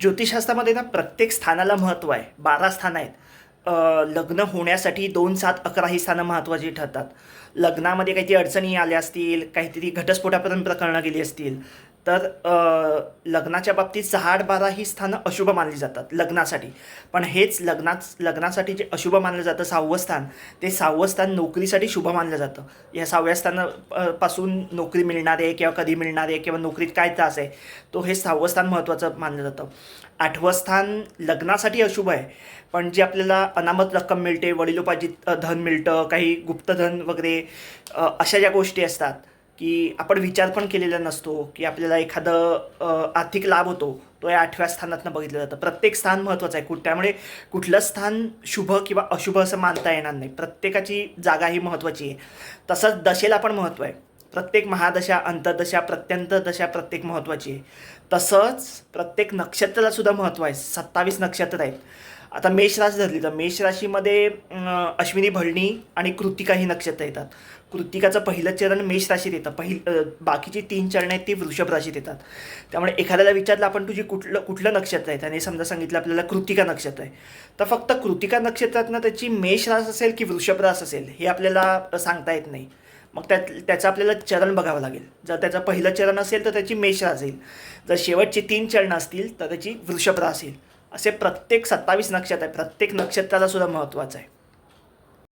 ज्योतिषशास्त्रामध्ये ना प्रत्येक स्थानाला महत्त्व आहे. बारा स्थानं आहेत. लग्न होण्यासाठी दोन सात अकरा ही स्थानं महत्त्वाची ठरतात. लग्नामध्ये काहीतरी अडचणी आल्या असतील काहीतरी घटस्फोटापर्यंत प्रकरणं गेली असतील तर लग्नाच्या बाबतीत सहा आठ बारा ही स्थानं अशुभ मानली जातात लग्नासाठी. पण हेच लग्नात लग्नासाठी जे अशुभ मानलं जातं सहावं स्थान ते सहावं स्थान नोकरीसाठी शुभ मानलं जातं. या सहाव्या स्थाना पासून नोकरी मिळणार आहे किंवा कधी मिळणार आहे किंवा नोकरीत काय त्रास आहे तो हे सहावं स्थान महत्त्वाचं मानलं जातं. आठवं स्थान लग्नासाठी अशुभ आहे पण जे आपल्याला अनामत रक्कम मिळते वडिलोपार्जित धन मिळतं काही गुप्तधन वगैरे अशा ज्या गोष्टी असतात की आपण विचार पण केलेला नसतो की आपल्याला एखादं आर्थिक लाभ होतो तो या आठव्या स्थानातनं बघितलं जातं. प्रत्येक स्थान महत्त्वाचं आहे. कुठ त्यामुळे कुठलं स्थान शुभ किंवा अशुभ असं मानता येणार नाही. प्रत्येकाची जागा ही महत्त्वाची आहे. तसंच दशेला पण महत्त्व आहे. प्रत्येक महादशा अंतर्दशा प्रत्यंत दशा प्रत्येक महत्त्वाची आहे. तसंच प्रत्येक नक्षत्राला सुद्धा महत्त्व आहे. सत्तावीस नक्षत्र आहेत. आता मेष राशी धरली तर मेष राशीमध्ये अश्विनी भळणी आणि कृतिका ही नक्षत्र येतात. कृतिकाचं पहिलं चरण मेष राशीत येतं. पहिल बाकीची तीन चरणं आहेत ती वृषभ राशीत येतात. त्यामुळे एखाद्याला विचारलं आपण तुझी कुठलं कुठलं नक्षत्र आहे? त्याने समजा सांगितलं आपल्याला कृतिका नक्षत्र आहे. तर फक्त कृतिका नक्षत्रातनं त्याची मेष रास असेल की वृषभ रास असेल हे आपल्याला सांगता येत नाही. मग त्यात त्याचं आपल्याला चरण बघावं लागेल. जर त्याचं पहिलं चरण असेल तर त्याची मेष रास येईल. जर शेवटची तीन चरणं असतील तर त्याची वृषभ रास येईल. असे प्रत्येक सत्तावीस नक्षत्र आहे. प्रत्येक नक्षत्राचा सुद्धा महत्त्वाचं आहे.